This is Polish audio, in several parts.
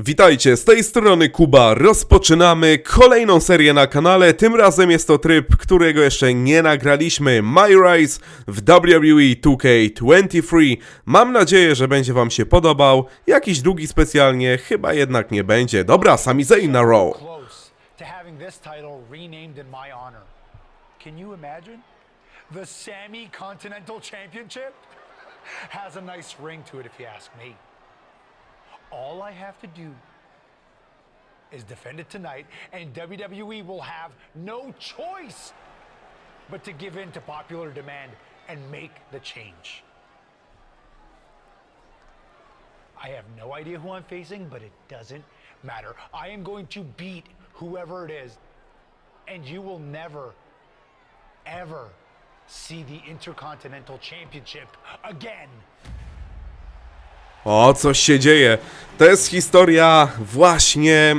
Witajcie, z tej strony Kuba. Rozpoczynamy kolejną serię na kanale. Tym razem jest to tryb, którego jeszcze nie nagraliśmy. My Rise w WWE 2K23. Mam nadzieję, że będzie Wam się podobał. Jakiś długi specjalnie, chyba jednak nie będzie. Dobra, sami Zayn na Raw. has a nice ring to it, if you ask me. All I have to do is defend it tonight, and WWE will have no choice but to give in to popular demand and make the change. I have no idea who I'm facing, but it doesn't matter. I am going to beat whoever it is, and you will never, ever see the Intercontinental Championship again. O, coś się dzieje. To jest historia właśnie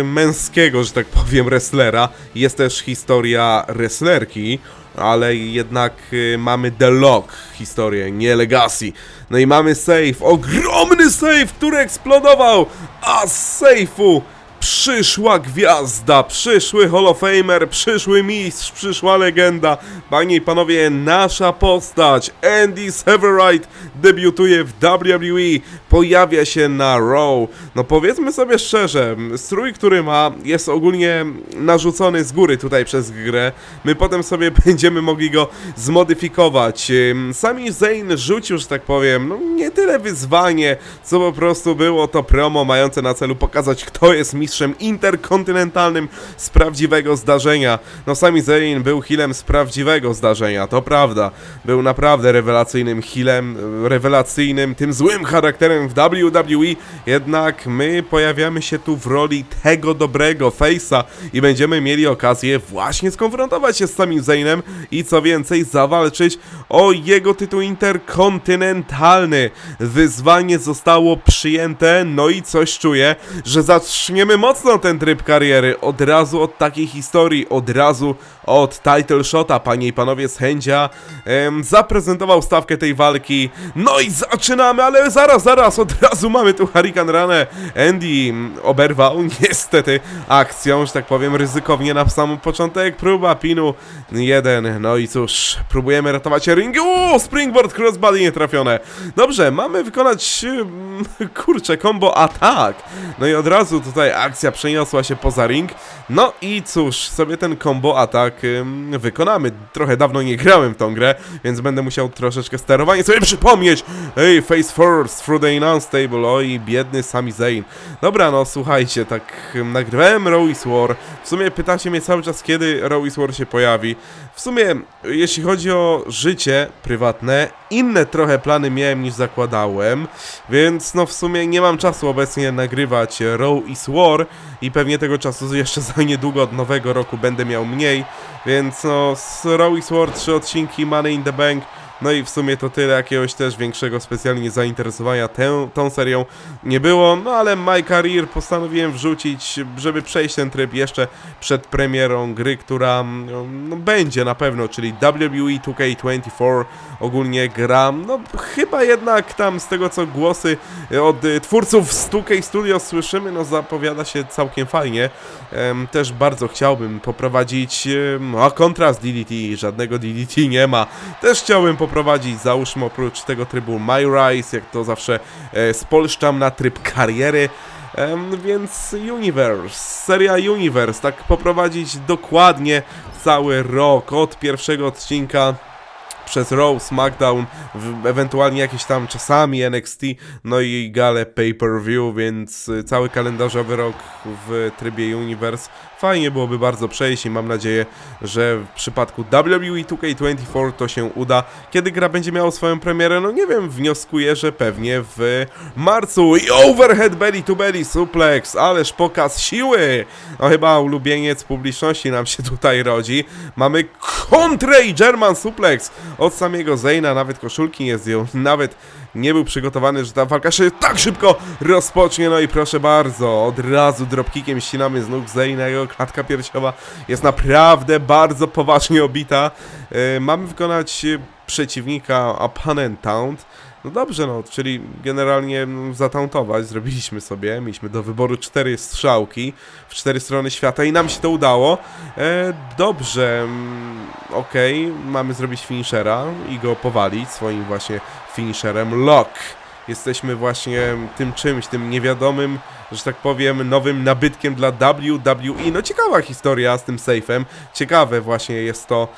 e, męskiego, że tak powiem, wrestlera. Jest też historia wrestlerki, ale jednak e, mamy The Lock historię, nie Legacy. No i mamy save, ogromny save, który eksplodował, a z safe'u Przyszła gwiazda, przyszły Hall of Famer, przyszły mistrz, przyszła legenda. Panie i panowie, nasza postać, Andy Severide, debiutuje w WWE, pojawia się na Raw. No powiedzmy sobie szczerze, strój, który ma, jest ogólnie narzucony z góry tutaj przez grę. My potem sobie będziemy mogli go zmodyfikować. Sami Zayn rzucił, że tak powiem, no nie tyle wyzwanie, co po prostu było to promo mające na celu pokazać, kto jest mistrzem interkontynentalnym z prawdziwego zdarzenia. No Sami Zayn był healem z prawdziwego zdarzenia, to prawda. Był naprawdę rewelacyjnym healem, rewelacyjnym, tym złym charakterem w WWE, jednak my pojawiamy się tu w roli tego dobrego face'a i będziemy mieli okazję właśnie skonfrontować się z samym Zaynem i co więcej zawalczyć o jego tytuł interkontynentalny. Wyzwanie zostało przyjęte, no i coś czuję, że zaczniemy mocno ten tryb kariery. Od razu od takiej historii, od razu od title shota, panie i panowie z Chędzia em, zaprezentował stawkę tej walki, no i zaczynamy, ale zaraz, zaraz, od razu mamy tu Hurricane Ranę. Andy mm, oberwał niestety akcją, że tak powiem, ryzykownie na sam początek, próba pinu jeden, no i cóż, próbujemy ratować ring, uuu, springboard crossbody nietrafione. Dobrze, mamy wykonać, kurczę, combo atak, no i od razu tutaj akcja przeniosła się poza ring, no i cóż, sobie ten combo atak ym, wykonamy. Trochę dawno nie grałem w tą grę, więc będę musiał troszeczkę sterowanie sobie przypomnieć. Ej, face first, through the unstable, oj, biedny Sami Zayn. Dobra, no słuchajcie, tak ym, nagrywałem Rowies War. W sumie pytacie mnie cały czas, kiedy Rowies War się pojawi. W sumie, jeśli chodzi o życie prywatne, inne trochę plany miałem niż zakładałem, więc no w sumie nie mam czasu obecnie nagrywać Row is War i pewnie tego czasu jeszcze za niedługo od nowego roku będę miał mniej, więc no z Row is War 3 odcinki, Money in the Bank, no i w sumie to tyle, jakiegoś też większego specjalnie zainteresowania tę, tą serią nie było, no ale My Career postanowiłem wrzucić, żeby przejść ten tryb jeszcze przed premierą gry, która no, będzie na pewno, czyli WWE 2K24, ogólnie gra, no chyba jednak tam z tego co głosy od twórców z 2K Studios słyszymy, no zapowiada się całkiem fajnie, też bardzo chciałbym poprowadzić, a kontrast DDT, żadnego DDT nie ma, też chciałbym poprowadzić, załóżmy oprócz tego trybu My Rise, jak to zawsze e, spolszczam na tryb kariery, więc Universe, seria Universe, tak poprowadzić dokładnie cały rok, od pierwszego odcinka przez Raw, SmackDown, ewentualnie jakieś tam czasami NXT, no i gale pay-per-view, więc y, cały kalendarzowy rok w trybie Universe. Fajnie byłoby bardzo przejść i mam nadzieję, że w przypadku WWE 2K24 to się uda. Kiedy gra będzie miała swoją premierę? No nie wiem, wnioskuję, że pewnie w marcu i overhead belly to belly suplex, ależ pokaz siły! No chyba ulubieniec publiczności nam się tutaj rodzi. Mamy kontrę i German suplex od samego Zayna, nawet koszulki nie zdjął, nawet nie był przygotowany, że ta walka się tak szybko rozpocznie, no i proszę bardzo, od razu dropkickiem ścinamy z nóg Zayna, jego klatka piersiowa jest naprawdę bardzo poważnie obita. E, mamy wykonać e, przeciwnika Opponent Taunt, No dobrze, no, czyli generalnie mm, zatauntować zrobiliśmy sobie. Mieliśmy do wyboru cztery strzałki w cztery strony świata i nam się to udało. E, dobrze, mm, okej, mamy zrobić finishera i go powalić swoim właśnie finisherem Lock. Jesteśmy właśnie tym czymś, tym niewiadomym, że tak powiem, nowym nabytkiem dla WWE. No ciekawa historia z tym safe'em. Ciekawe właśnie jest to,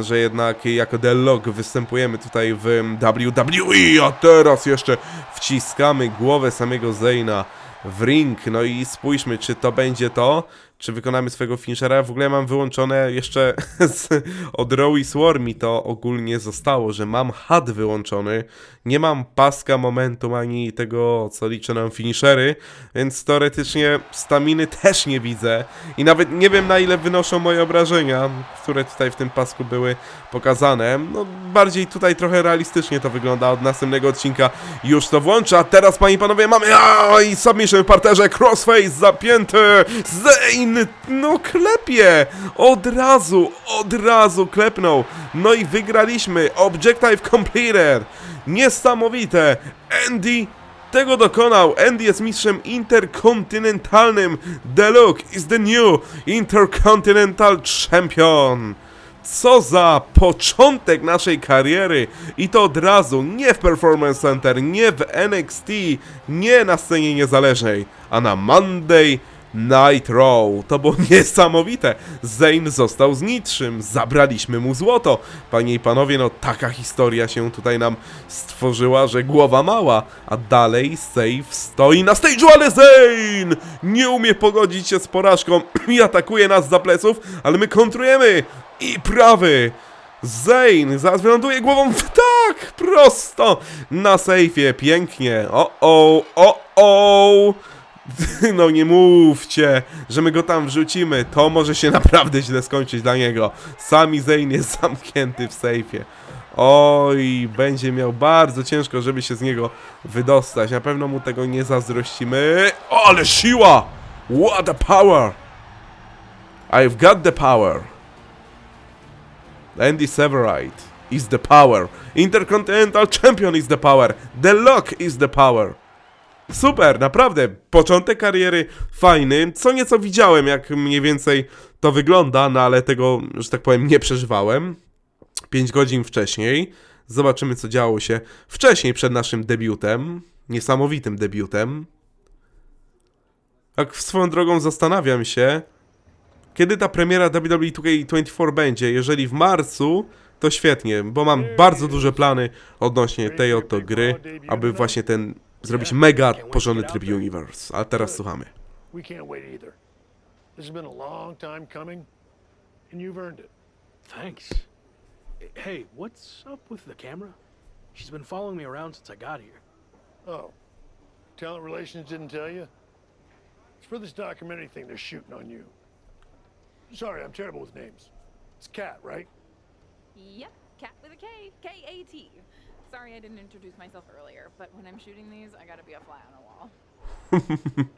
że jednak jako The Lock występujemy tutaj w WWE, a teraz jeszcze wciskamy głowę samego Zayna w ring. No i spójrzmy, czy to będzie to, czy wykonamy swojego finishera. W ogóle mam wyłączone jeszcze z, od Row i Swar mi to ogólnie zostało, że mam HUD wyłączony. Nie mam paska momentum ani tego, co liczę nam finishery, więc teoretycznie staminy też nie widzę. I nawet nie wiem na ile wynoszą moje obrażenia, które tutaj w tym pasku były pokazane. No bardziej tutaj trochę realistycznie to wygląda. Od następnego odcinka już to włączę. A teraz, panie i panowie, mamy a, i submission w parterze, crossface zapięty, No klepie, od razu, od razu klepnął. No i wygraliśmy, objective completed, niesamowite, Andy tego dokonał. Andy jest mistrzem interkontynentalnym. The Look is the new Intercontinental Champion. Co za początek naszej kariery i to od razu, nie w Performance Center, nie w NXT, nie na scenie niezależnej, a na Monday Night Raw. To było niesamowite. Zayn został z niczym, zabraliśmy mu złoto. Panie i panowie, no taka historia się tutaj nam stworzyła, że głowa mała. A dalej Save stoi na stage'u, ale Zayn nie umie pogodzić się z porażką i atakuje nas za pleców, ale my kontrujemy. I prawy. Zayn zaraz głową w tak, prosto na sejfie, pięknie. O, o, o, o. No nie mówcie, że my go tam wrzucimy. To może się naprawdę źle skończyć dla niego. Sami Zayn jest zamknięty w sejfie. Oj, będzie miał bardzo ciężko, żeby się z niego wydostać. Na pewno mu tego nie zazdrościmy. O, ale siła! What a power! I've got the power. Andy Severite is the power. Intercontinental Champion is the power. The Lock is the power. Super, naprawdę. Początek kariery fajny. Co nieco widziałem, jak mniej więcej to wygląda, no ale tego, że tak powiem, nie przeżywałem. 5 godzin wcześniej. Zobaczymy, co działo się wcześniej przed naszym debiutem. Niesamowitym debiutem. Tak swoją drogą zastanawiam się, kiedy ta premiera WWE 2K24 będzie. Jeżeli w marcu, to świetnie, bo mam bardzo duże plany odnośnie tej oto gry, aby właśnie ten zrobić mega porządny tryb Universe. A teraz słuchamy. We can't wait either. This has been a long time coming, and you've earned it. Thanks. Hey, what's up with the camera? She's been following me around since I got here. Oh, talent relations didn't tell you? It's for this documentary thing they're shooting on you. Sorry, I'm terrible with names. It's Kat, right? Yep, cat with a K, K A T. Sorry I didn't introduce myself earlier, but when I'm shooting these, I gotta be a fly on the wall.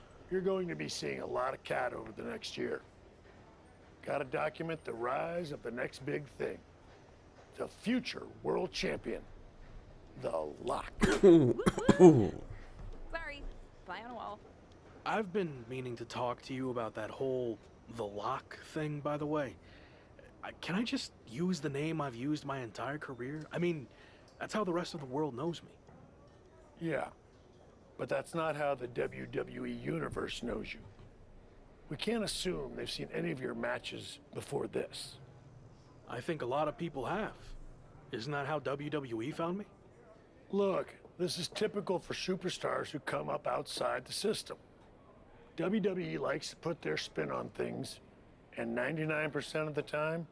You're going to be seeing a lot of cat over the next year. Gotta document the rise of the next big thing. The future world champion. The Lock. Sorry, fly on a wall. I've been meaning to talk to you about that whole the lock thing, by the way. Can I just use the name I've used my entire career? I mean, that's how the rest of the world knows me. Yeah, but that's not how the WWE Universe knows you. We can't assume they've seen any of your matches before this. I think a lot of people have. Isn't that how WWE found me? Look, this is typical for superstars who come up outside the system. WWE likes to put their spin on things, and 99% of the time,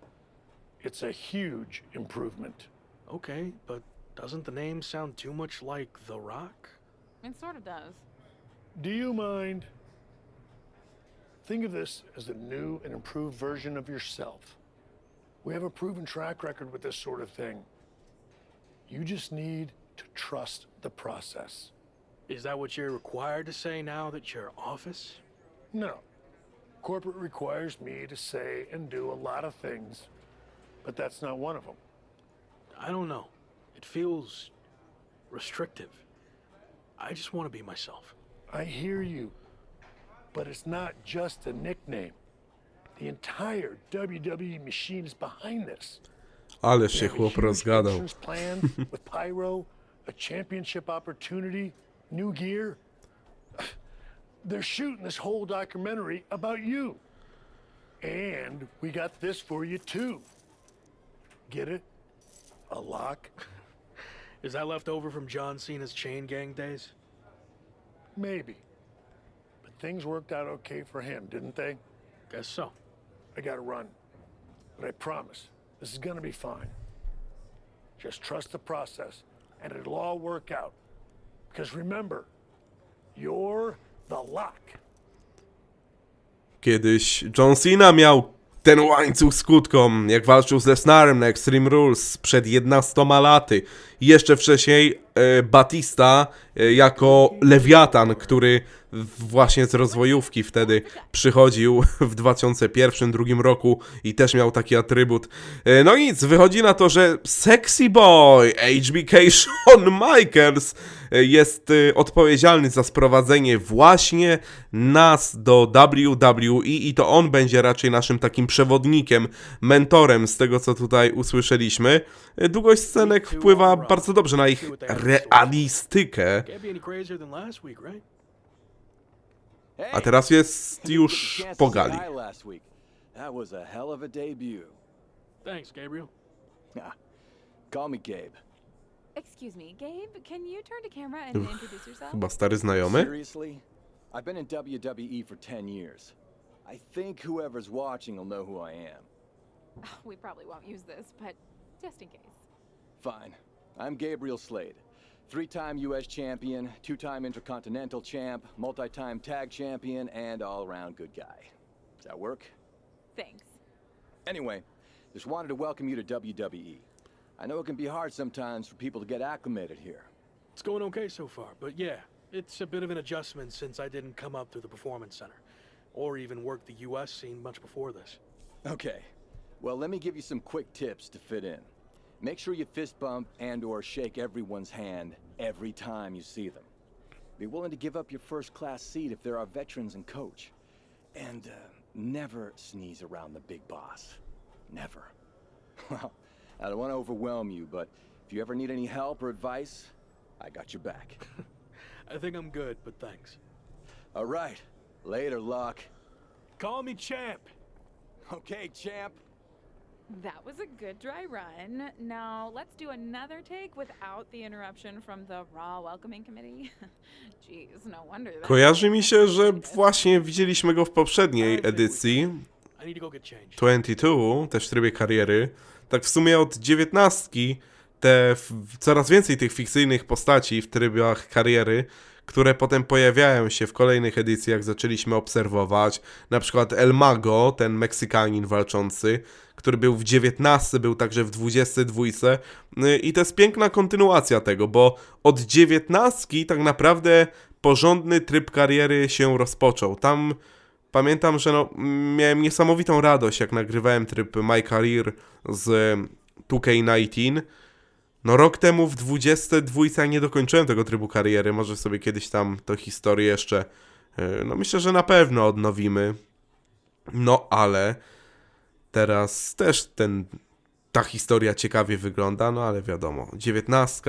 it's a huge improvement. Okay, but doesn't the name sound too much like The Rock? It sort of does. Do you mind? Think of this as a new and improved version of yourself. We have a proven track record with this sort of thing. You just need to trust the process. Is that what you're required to say now that you're office? No. Corporate requires me to say and do a lot of things, but that's not one of them. I don't know. It feels restrictive. I just want to be myself. I hear you. But it's not just a nickname. The entire WWE machine is behind this. Ale They się have a chłop huge rozgadał. entrance plan with Pyro, a championship opportunity, new gear. They're shooting this whole documentary about you. And we got this for you too. Get it? A lock? Is that left over from John Cena's chain gang days? Maybe. But things worked out okay for him, didn't they? Guess so. I gotta run. But I promise, this is gonna be fine. Just trust the process, and it'll all work out. Because remember, you're the lock. Kiedyś John Cena miał ten łańcuch skutkom, jak walczył z Lesnarem na Extreme Rules przed 11 laty. Jeszcze wcześniej e, Batista e, jako lewiatan, który właśnie z rozwojówki wtedy przychodził w 2001-2002 roku i też miał taki atrybut. E, no nic, wychodzi na to, że Sexy Boy HBK Shawn Michaels jest odpowiedzialny za sprowadzenie właśnie nas do WWE i to on będzie raczej naszym takim przewodnikiem, mentorem z tego co tutaj usłyszeliśmy. Długość scenek wpływa bardzo dobrze na ich realistykę, a teraz jest już po gali. That was a hell of a debut. Thanks, Gabriel. Ah, Call me Gabe. Excuse me, Gabe, can you turn to camera and introduce yourself? Chyba stary znajomy? Seriously? I've been in WWE for 10 years. I think whoever's watching will know who I am. We probably won't use this, but just in case. Fine. I'm Gabriel Slade. Three time US champion, two time intercontinental champ, multi time tag champion, and all around good guy. Does that work? Thanks. Anyway, just wanted to welcome you to WWE. I know it can be hard sometimes for people to get acclimated here. It's going okay so far, but yeah, it's a bit of an adjustment since I didn't come up through the Performance Center, or even work the US scene much before this. Okay. Well, let me give you some quick tips to fit in. Make sure you fist bump and or shake everyone's hand every time you see them. Be willing to give up your first class seat if there are veterans and coach. And uh, never sneeze around the big boss. Never. Well, I don't want to overwhelm you, but if you ever need any help or advice, I got your back. I think I'm good, but thanks. All right. Later, Luck. Call me champ. Okay, champ. That was a good dry run. Now let's do another take without the interruption from the Raw Welcoming Committee. Jeez, no wonder. that- Kojarzy mi się, że właśnie widzieliśmy go w poprzedniej edycji, I need to go get changed. 22, też w trybie kariery. Tak w sumie od 19 te f- coraz więcej tych fikcyjnych postaci w trybach kariery, które potem pojawiają się w kolejnych edycjach, zaczęliśmy obserwować. Na przykład El Mago, ten Meksykanin walczący, który był w 19, był także w 22. Y, I to jest piękna kontynuacja tego, bo od 19 tak naprawdę porządny tryb kariery się rozpoczął. Tam Pamiętam, że no, miałem niesamowitą radość, jak nagrywałem tryb My Career z 2K19. No rok temu w 22 ja nie dokończyłem tego trybu kariery, może sobie kiedyś tam to historię jeszcze, yy, no myślę, że na pewno odnowimy. No ale teraz też ten, ta historia ciekawie wygląda, no ale wiadomo, 19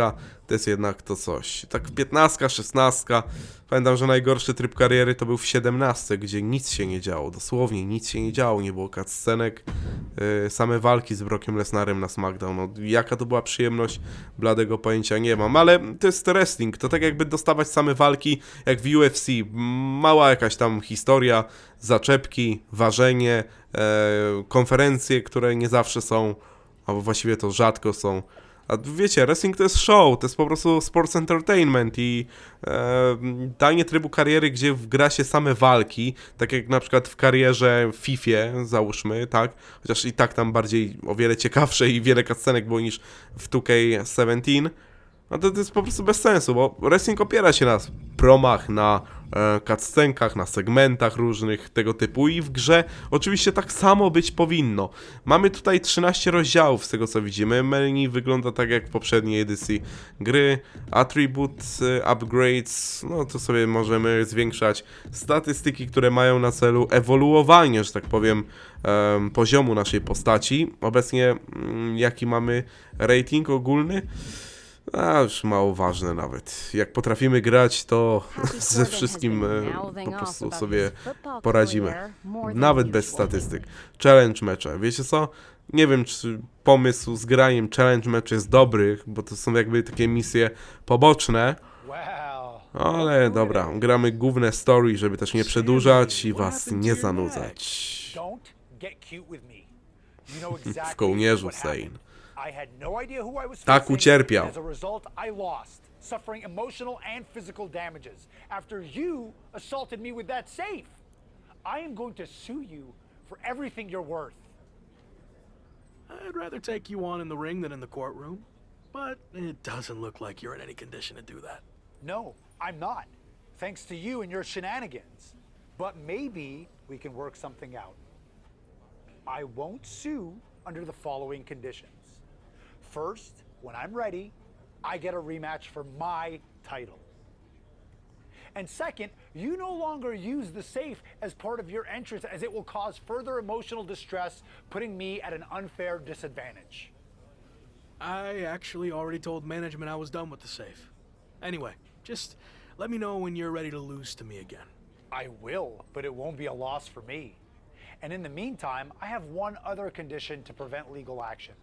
to jest jednak to coś. Tak 15, 16, pamiętam, że najgorszy tryb kariery to był w 17, gdzie nic się nie działo, dosłownie nic się nie działo, nie było cutscenek, same walki z Brockiem Lesnarem na SmackDown, no jaka to była przyjemność, bladego pojęcia nie mam, ale to jest wrestling, to tak jakby dostawać same walki jak w UFC, mała jakaś tam historia, zaczepki, ważenie, e, konferencje, które nie zawsze są, albo właściwie to rzadko są. A wiecie, wrestling to jest show, to jest po prostu sports entertainment i e, danie trybu kariery, gdzie gra się same walki, tak jak na przykład w karierze w FIFA, załóżmy, tak? Chociaż i tak tam bardziej o wiele ciekawsze i wiele cutscenek było niż w 2K17, no to, to jest po prostu bez sensu, bo wrestling opiera się na promach, na cutscenkach, na segmentach różnych tego typu i w grze oczywiście tak samo być powinno. Mamy tutaj 13 rozdziałów z tego co widzimy, menu wygląda tak jak w poprzedniej edycji gry, attribute, e, upgrades, no to sobie możemy zwiększać statystyki, które mają na celu ewoluowanie, że tak powiem, em, poziomu naszej postaci. Obecnie mm, jaki mamy rating ogólny? A, już mało ważne nawet. Jak potrafimy grać, to ze wszystkim e, po prostu sobie poradzimy. Nawet bez statystyk. Challenge mecze. Wiecie co? Nie wiem, czy pomysł z graniem challenge meczy jest dobry, bo to są jakby takie misje poboczne, ale dobra, gramy główne story, żeby też nie przedłużać i was nie zanudzać. W kołnierzu. Zane. I had no idea who I was Tak ucierpiał. As a result, I lost, suffering emotional and physical damages after you assaulted me with that safe. I am going to sue you for everything you're worth. I'd rather take you on in the ring than in the courtroom, but it doesn't look like you're in any condition to do that. No, I'm not. Thanks to you and your shenanigans. But maybe we can work something out. I won't sue under the following conditions. First, when I'm ready, I get a rematch for my title. And second, you no longer use the safe as part of your entrance, as it will cause further emotional distress, putting me at an unfair disadvantage. I actually already told management I was done with the safe. Anyway, just let me know when you're ready to lose to me again. I will, but it won't be a loss for me. And in the meantime, I have one other condition to prevent legal action.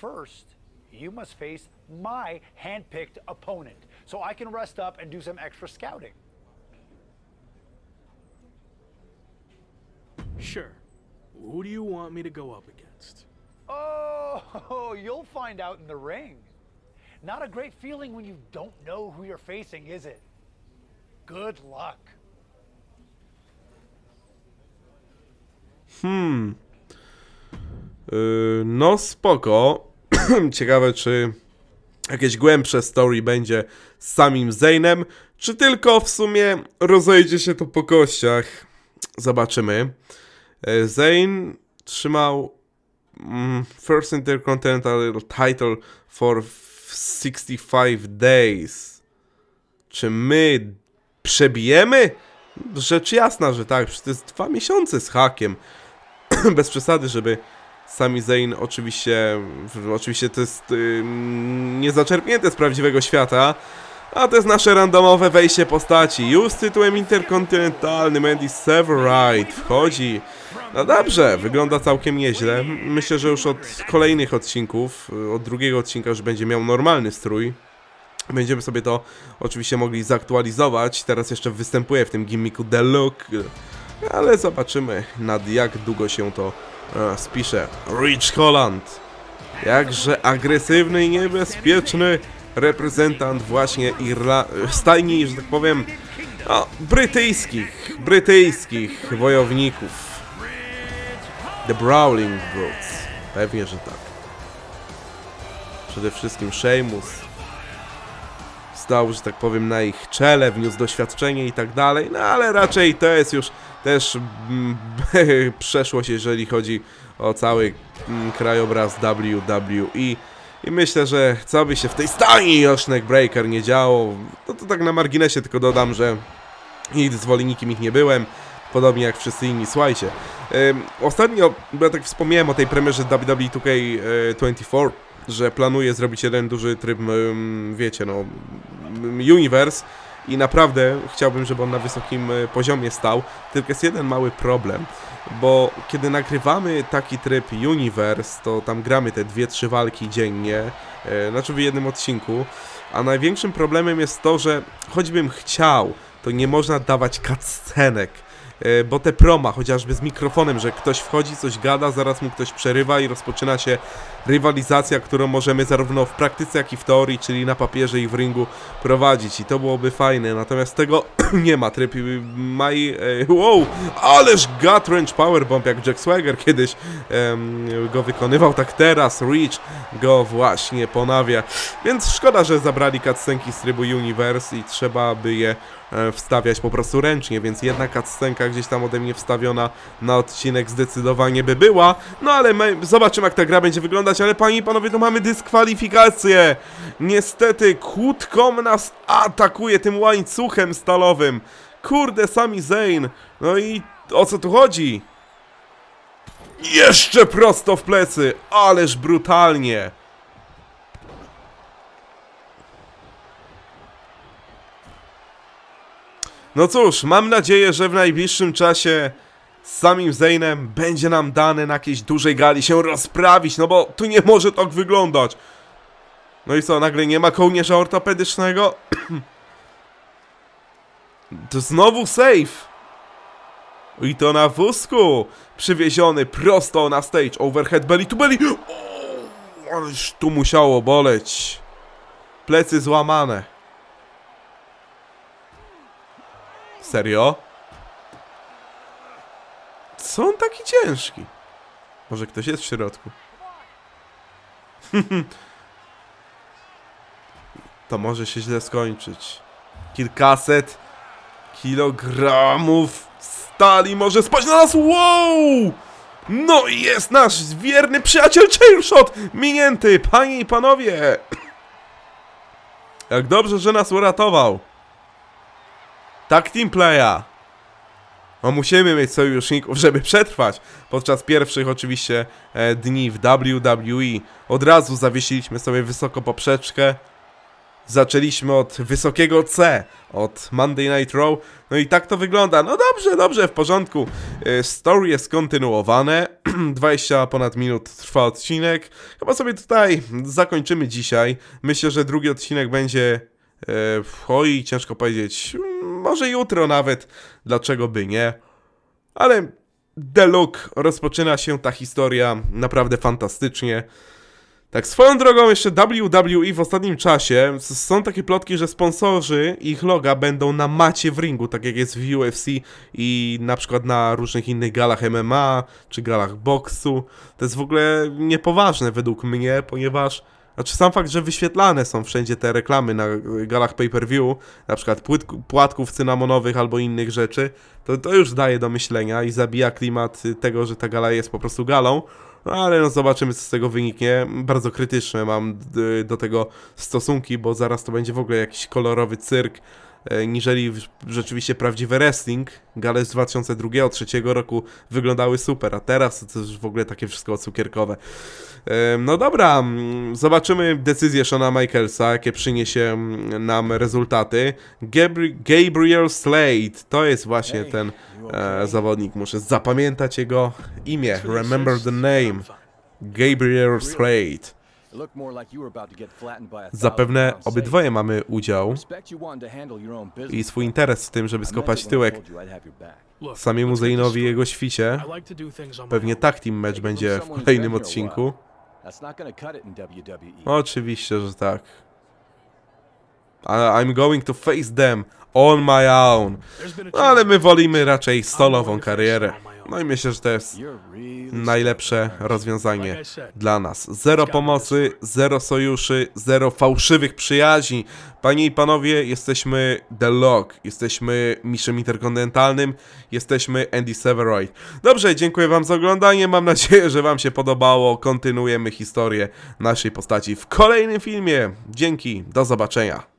First, you must face my handpicked opponent so I can rest up and do some extra scouting. Sure. Who do you want me to go up against? Oh, you'll find out in the ring. Not a great feeling when you don't know who you're facing, is it? Good luck. Yy, no spoko. Ciekawe, czy jakieś głębsze story będzie z samym Zane'em, czy tylko w sumie rozejdzie się to po kościach. Zobaczymy. Yy, Zane trzymał mm, First Intercontinental Title for 65 Days. Czy my przebijemy? Rzecz jasna, że tak. Przecież to jest dwa miesiące z hakiem. Bez przesady, żeby Sami Zayn oczywiście, oczywiście to jest y, niezaczerpnięte z prawdziwego świata, a to jest nasze randomowe wejście postaci. Już z tytułem interkontynentalnym Andy Severide wchodzi. No dobrze, wygląda całkiem nieźle. Myślę, że już od kolejnych odcinków, y, od drugiego odcinka już będzie miał normalny strój. Będziemy sobie to oczywiście mogli zaktualizować. Teraz jeszcze występuje w tym gimmicku The Look, ale zobaczymy nad jak długo się to spisze. Rich Holland. Jakże agresywny i niebezpieczny reprezentant właśnie Irla... stajni, że tak powiem, no, brytyjskich, brytyjskich wojowników. The Brawling Brutes. Pewnie, że tak. Przede wszystkim Sheamus stał, że tak powiem, na ich czele, wniósł doświadczenie i tak dalej, no ale raczej to jest już też mm, przeszłość, jeżeli chodzi o cały mm, krajobraz WWE i myślę, że co by się w tej stajni Josh Breaker nie działo, no to tak na marginesie tylko dodam, że nigdy zwolennikiem ich nie byłem, podobnie jak wszyscy inni, słuchajcie. Ostatnio, bo ja tak wspomniałem o tej premierze WWE 2K24, że planuję zrobić jeden duży tryb, wiecie, no, Universe i naprawdę chciałbym, żeby on na wysokim y, poziomie stał, tylko jest jeden mały problem, bo kiedy nagrywamy taki tryb Universe, to tam gramy te dwie, trzy walki dziennie, e, znaczy w jednym odcinku, a największym problemem jest to, że choćbym chciał, to nie można dawać cutscenek, e, bo te proma, chociażby z mikrofonem, że ktoś wchodzi, coś gada, zaraz mu ktoś przerywa i rozpoczyna się rywalizacja, którą możemy zarówno w praktyce, jak i w teorii, czyli na papierze i w ringu prowadzić. I to byłoby fajne, natomiast tego nie ma, tryb y, Maj... e, Wow, ależ gut wrench powerbomb, jak Jack Swagger kiedyś go wykonywał, tak teraz Reach go właśnie ponawia, więc szkoda, że zabrali cutscenki z trybu Universe i trzeba by je e, wstawiać po prostu ręcznie, więc jedna cutscenka gdzieś tam ode mnie wstawiona na odcinek zdecydowanie by była. No ale my, zobaczymy jak ta gra będzie wyglądać, ale panie i panowie, tu mamy dyskwalifikację. Niestety Kłódkom nas atakuje tym łańcuchem stalowym. Kurde, sami Zayn. No i o co tu chodzi? Jeszcze prosto w plecy, ależ brutalnie. No cóż, mam nadzieję, że w najbliższym czasie z samym Zaynem będzie nam dane na jakiejś dużej gali się rozprawić, no bo tu nie może tak wyglądać. No i co, nagle nie ma kołnierza ortopedycznego? to znowu safe. I to na wózku, przywieziony prosto na stage, overhead belly to belly. O, ależ tu musiało boleć. Plecy złamane. Serio? Co on taki ciężki? Może ktoś jest w środku? to może się źle skończyć. Kilkaset kilogramów stali może spać na nas. Wow! No i jest nasz wierny przyjaciel Chairshot minięty, panie i panowie. Jak dobrze, że nas uratował. Tak team playa. No musimy mieć sojuszników, żeby przetrwać. Podczas pierwszych oczywiście e, dni w WWE od razu zawiesiliśmy sobie wysoko poprzeczkę. Zaczęliśmy od wysokiego C, od Monday Night Raw. No i tak to wygląda. No dobrze, dobrze, w porządku. E, Story jest kontynuowane. 20 ponad minut trwa odcinek. Chyba sobie tutaj zakończymy dzisiaj. Myślę, że drugi odcinek będzie E, oj, ciężko powiedzieć. Może jutro nawet. Dlaczego by nie? Ale The Look rozpoczyna się ta historia naprawdę fantastycznie. Tak, swoją drogą jeszcze WWE w ostatnim czasie są takie plotki, że sponsorzy ich loga będą na macie w ringu, tak jak jest w UFC i na przykład na różnych innych galach MMA czy galach boksu. To jest w ogóle niepoważne według mnie, ponieważ znaczy sam fakt, że wyświetlane są wszędzie te reklamy na galach pay-per-view, na przykład płatków cynamonowych albo innych rzeczy, to, to już daje do myślenia i zabija klimat tego, że ta gala jest po prostu galą. No ale no zobaczymy co z tego wyniknie. Bardzo krytyczne mam y, do tego stosunki, bo zaraz to będzie w ogóle jakiś kolorowy cyrk, niżeli w- rzeczywiście prawdziwy wrestling. Gale z 2002-2003 roku wyglądały super, a teraz to już w ogóle takie wszystko cukierkowe. Em, No dobra, mm, zobaczymy decyzję Shona Michaelsa, jakie przyniesie mm, nam rezultaty. Gabri Gabriel Slade, to jest właśnie Hey, ten you e, okay? zawodnik. Muszę zapamiętać jego imię. Remember the name. Gabriel Slade. Zapewne obydwoje mamy udział i swój interes w tym, żeby skopać tyłek this Zainowi i jego świcie. Pewnie tak team match będzie w kolejnym odcinku. WWE. Oczywiście, że tak. I'm going to face them on my own. No, ale my wolimy raczej solową karierę. No i myślę, że to jest najlepsze rozwiązanie dla nas. Zero pomocy, zero sojuszy, zero fałszywych przyjaźni. Panie i panowie, jesteśmy The Lock, jesteśmy mistrzem interkontynentalnym, jesteśmy Andy Severoid. Dobrze, dziękuję wam za oglądanie, mam nadzieję, że wam się podobało. Kontynuujemy historię naszej postaci w kolejnym filmie. Dzięki, do zobaczenia.